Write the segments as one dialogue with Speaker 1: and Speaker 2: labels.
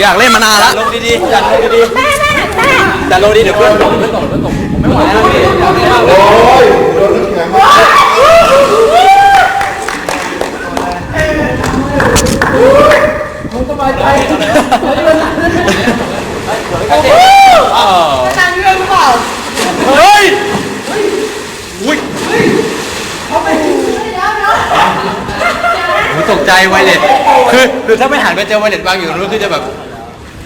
Speaker 1: อ
Speaker 2: ยา
Speaker 1: ก
Speaker 2: เล่
Speaker 1: นมา
Speaker 2: นานแล้วลงดีๆจันลงดี
Speaker 1: แม่แม่แม่
Speaker 2: ๆจันลงดีเดี๋ยวเพื่อนตกเพื่อนตกเพื่อนตกผมไม่ไหวแล้วพี่อยากเล่นมากเลย
Speaker 3: โอ้ยโดนน้ำแข็งมา
Speaker 2: เฮ้ย อุ้ยผมตกใจไวเลสคือ คือถ้าไม่หันไปเจอไวเลสวางอยู่ตรงนู้นคือจะแบบ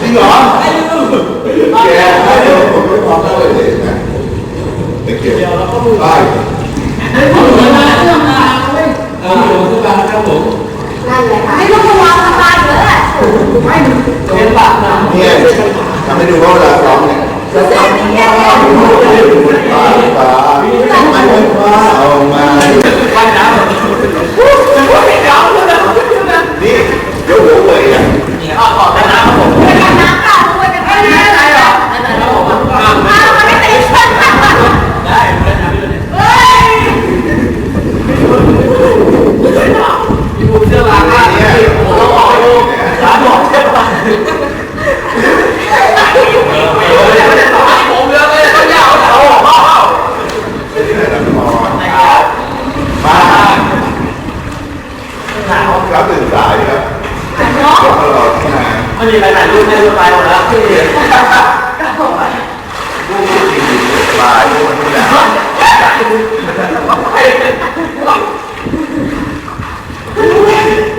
Speaker 3: จริงเหรอแกไม่ได้ผมไม่พร้อมเลยเลยนะไม่เกี่ยวได้
Speaker 1: ให้ลูกวางสบายเลยแหละ
Speaker 3: เนี่ยทำให้ดูว่าเวลาร้องเนี่ยฟ้าฟ้าฟ้าเอามานี่ยกหัวเลยอะ
Speaker 1: น้ำเปล่าด้วยจะไม่ได้อะไรหรออ้าวมันไม่ติดได้เฮ้ย
Speaker 3: เนี่ย มารับตื่นสายครับก็รอที่ ไม่
Speaker 2: มีใครถ่ายรูปให้รูปไปหมดแล้วพี่
Speaker 3: บ่ายวันนี้แหละ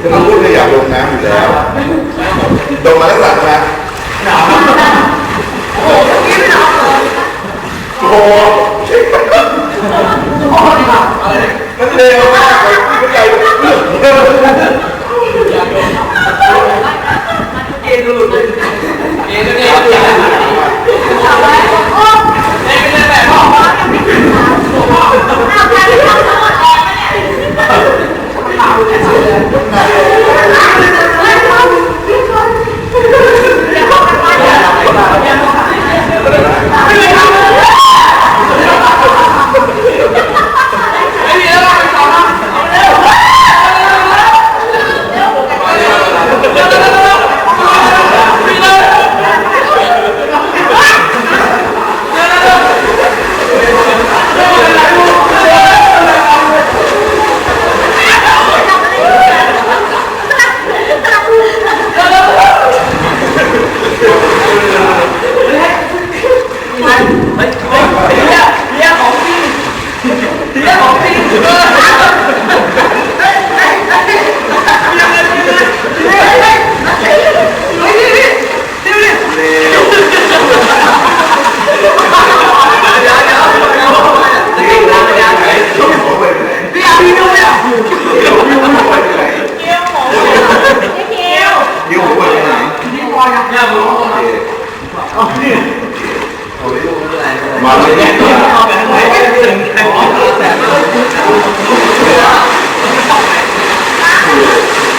Speaker 3: คือเราพูดเลยอยากลงน้ำอยู่แล้วลงมาแล้วสั่งนะโอ้โหมันเร็วมากเลยไม่ใจ
Speaker 2: เเอ็นเนี่ย
Speaker 1: เอาใครไปทำทั้งหมดอ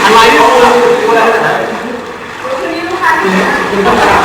Speaker 1: อะ
Speaker 2: ไรขอ
Speaker 4: งคุณคุ
Speaker 2: ณอะไรนะ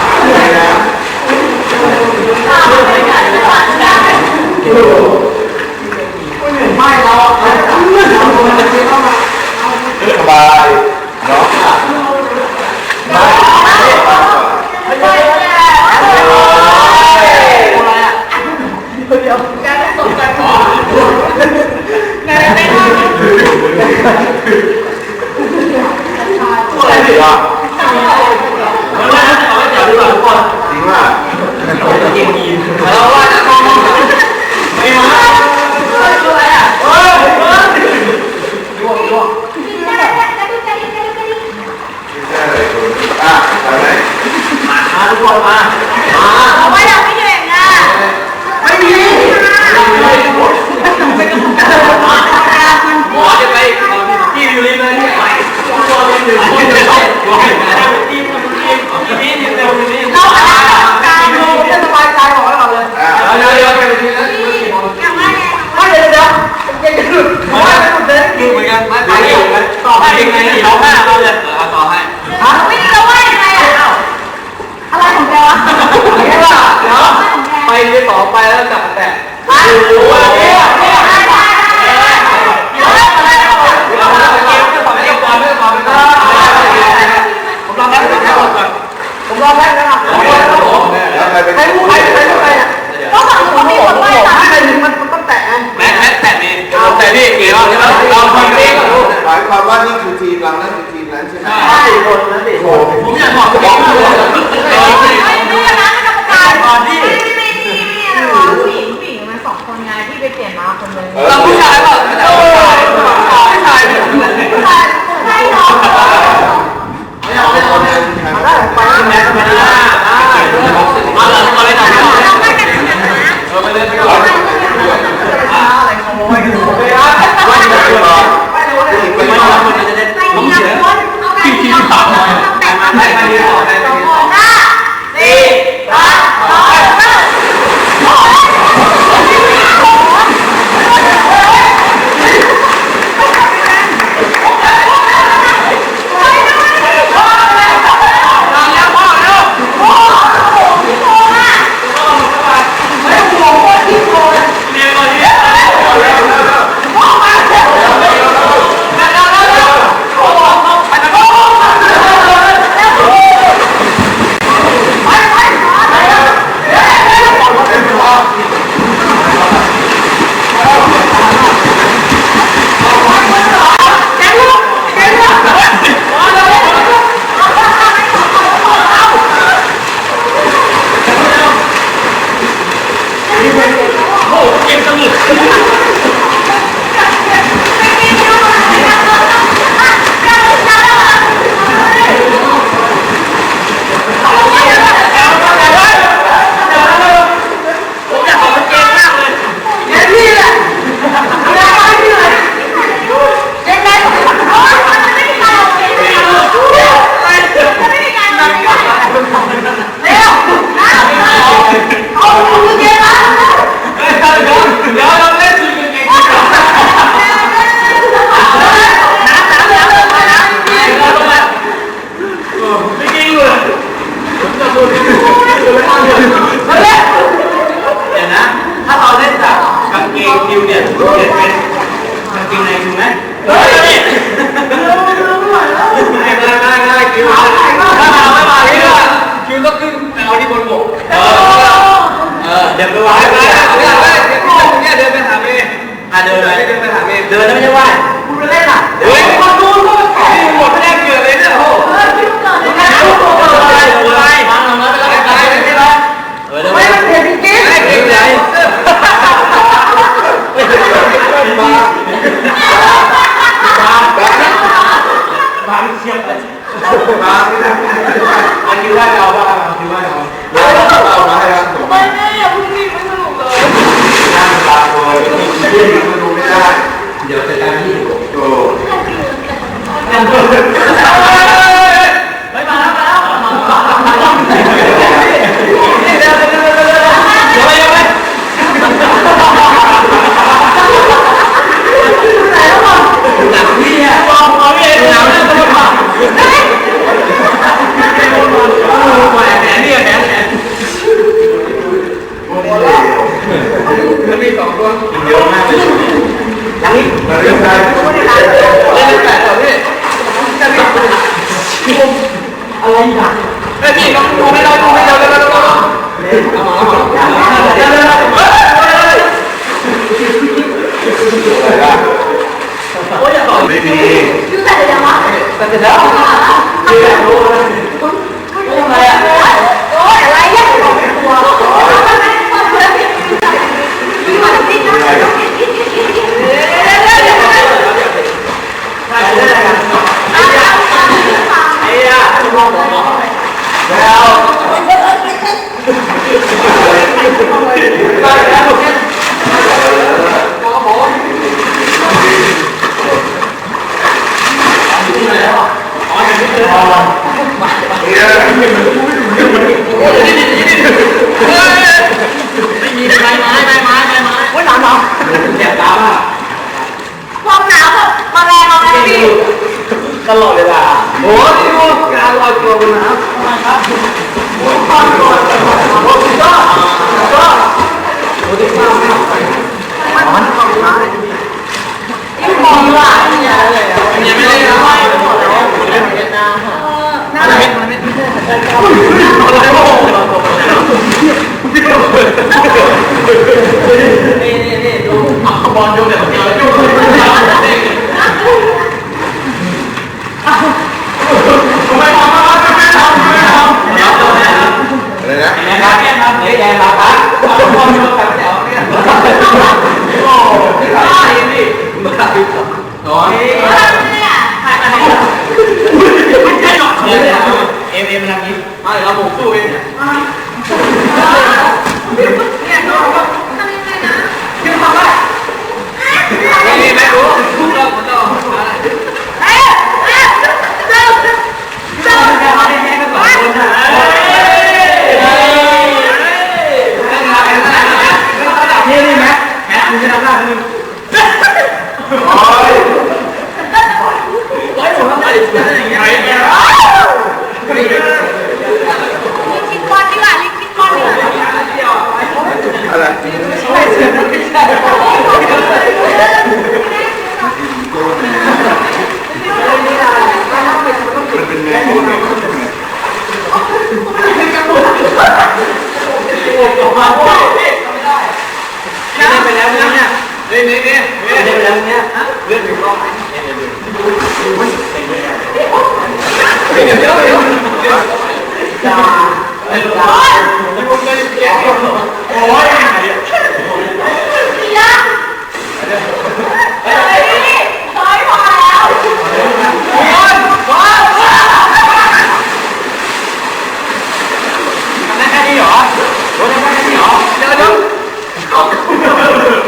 Speaker 2: Thank you. เอามไม่อย่า
Speaker 4: พิ่ง
Speaker 2: รี
Speaker 4: ไม่สนุกเลย
Speaker 1: นั่งตาม
Speaker 2: เลยที่มัดูไม่
Speaker 1: ได้
Speaker 2: เดี๋ยวจะ
Speaker 4: ได้
Speaker 2: ที่อยู่โด เล่นได้เล่นได้ต่อพี่
Speaker 1: อะไร
Speaker 2: หนัก Thank you.
Speaker 1: เล่
Speaker 3: น
Speaker 2: ไปแล้วเนี่ยเล่นถึงรอบไหนเดี๋ยวเดี๋ยวเดี๋ยวเดี๋ยวจ้าไอ้ลูกบอลที่ผมเคยเก็บโอ้ย
Speaker 1: ดีนะเฮ้ยถอยพอแล้ว
Speaker 2: บอลบอลทำได้แค่นี้เหรอโดนได้แค่
Speaker 1: นี้
Speaker 2: เหร
Speaker 3: อ
Speaker 2: เดี๋
Speaker 3: ยวเดี๋ย
Speaker 1: วเอ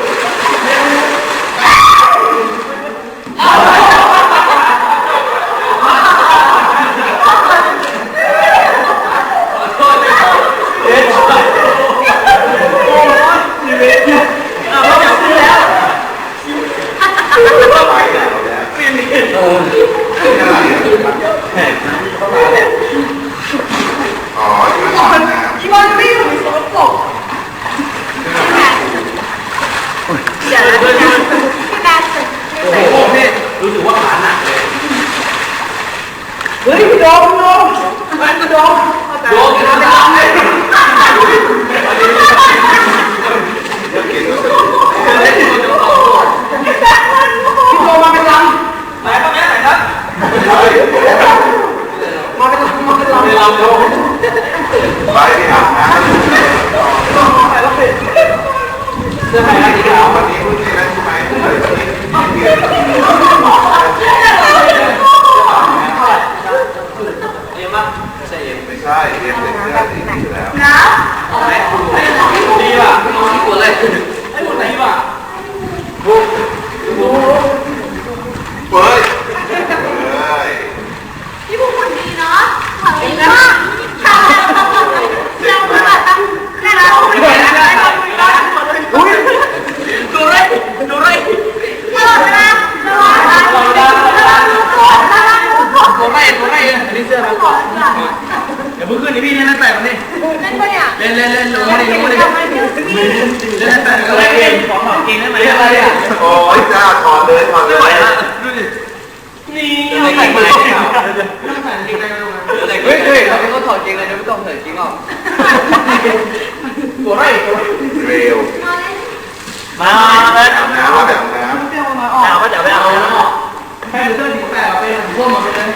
Speaker 2: ไปพวกมันไปเลย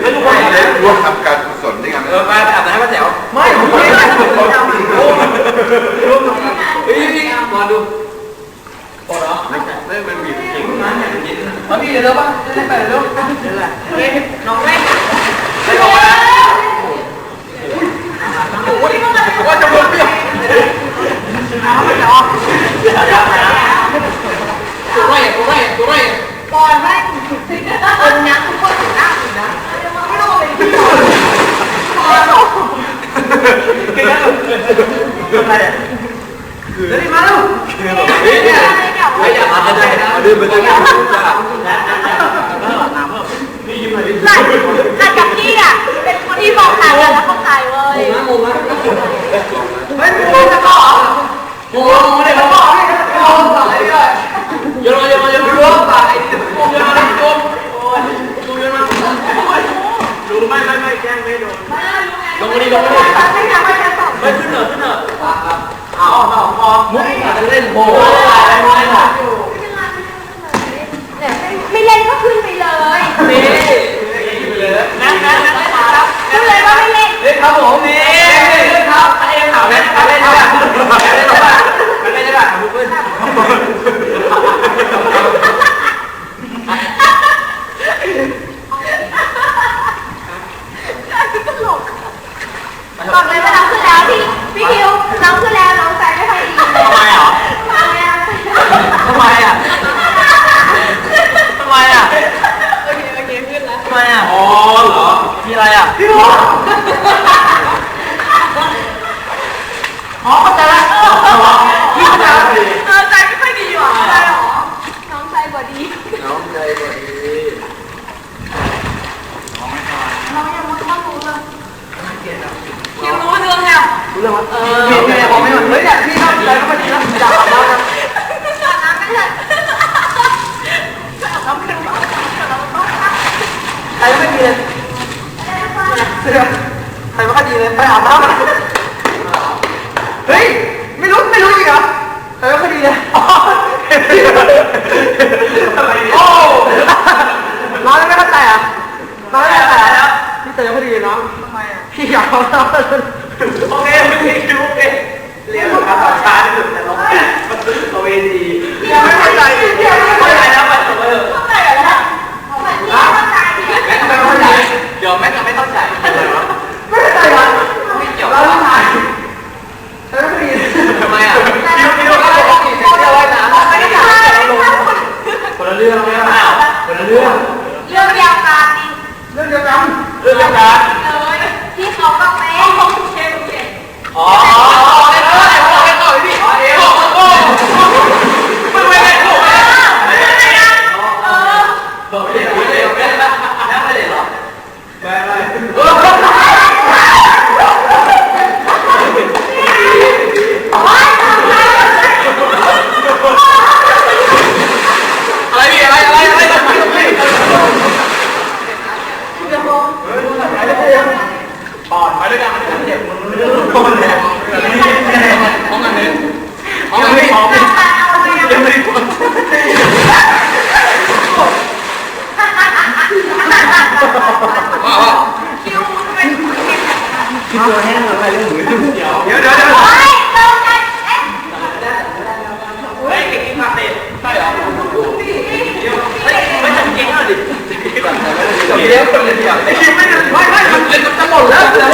Speaker 2: แล้วทุกค
Speaker 3: ไป
Speaker 2: น
Speaker 3: เล่นร่วมทำการกุศลด้วยกัน
Speaker 2: เออไปอาบน้ำก็แถวไม่ผมไม่ได้ผมทำอีกเฮ้ยมาดูพอแล้วไม่ไม่เป็นบีบจริงมันเนี่ยจริงมาพี่เดี๋ยวป่ะเล่นไปเดี๋ยวเดี๋ยวแหละ
Speaker 1: น้องเล่น
Speaker 2: ไม่บอกนะว่าจะวนเปรี้ยวตัวไรตัวไรตัวไร
Speaker 1: บอลไม่คนนะทุกคนถึงหน้าถึงนะไม่ต้องเป็นพี่บอลบอล
Speaker 2: กินแล้วอะไรคือนี่มาแล้วนี่เนี่ยไม่อยากมาได้มาดื่มไปเลยนะนี่ยิ้มเลย
Speaker 1: หลังหลังจากพี่อะเป็นคนที่บอกทางแล้วเขาขายเว้ย
Speaker 2: งงงนะ
Speaker 1: เฮ้ยมึงจะบอก
Speaker 2: งงงเลยเขาบอกให้เขาบอกอะไรด้วยโยนมาโยนมาโยนมาล้วงปากไอ้โยนมาโยนโอ้ยโยนมาดูไม่ไม่ไม่แกล้งไม่โดนลง มาดิลงมาดิ
Speaker 1: ไม่ทำไม่ทำต่อ
Speaker 2: ไม่ขึ้นเหรอขึ้นเหรอเอาเอาเอามุกอาจจะเล่นโบ้อะไรไม่ได้หรอก
Speaker 1: ไม่เล่นก็ขึ้นไปเลย
Speaker 2: นี่นั่งนั่งนั่ง
Speaker 1: ขึ้นเลยว่าไม่เล่น
Speaker 2: เล่นครับผมนี่เล่นครับเอ็มถามเล่นเล่นได้ป่ะเล่นได้ป่ะเล่นได้ป่ะคุณเก่อน
Speaker 1: ไปาน้ำขึ้นแล้วพี่พี่คิวน้ำขึ้
Speaker 2: น
Speaker 1: แล้ว
Speaker 2: น้องใจ
Speaker 1: ไม่
Speaker 2: ค่อยดีทำไมเหรอทำไมอะทำไมอะทำไมอะโอเคโอเคขึ้
Speaker 1: น
Speaker 2: แล้วทำไมอะอ๋อเห
Speaker 1: รอ
Speaker 2: มีอะไรอะพี่รู้อ๋
Speaker 1: อเข้า
Speaker 2: ใจแล้ว
Speaker 1: พี่เข้า
Speaker 2: ใจแล้ว แล้วคนเลยอยากไม่คิดไม่ไไม่ไม่
Speaker 1: มั
Speaker 2: นจะหมดแล้ว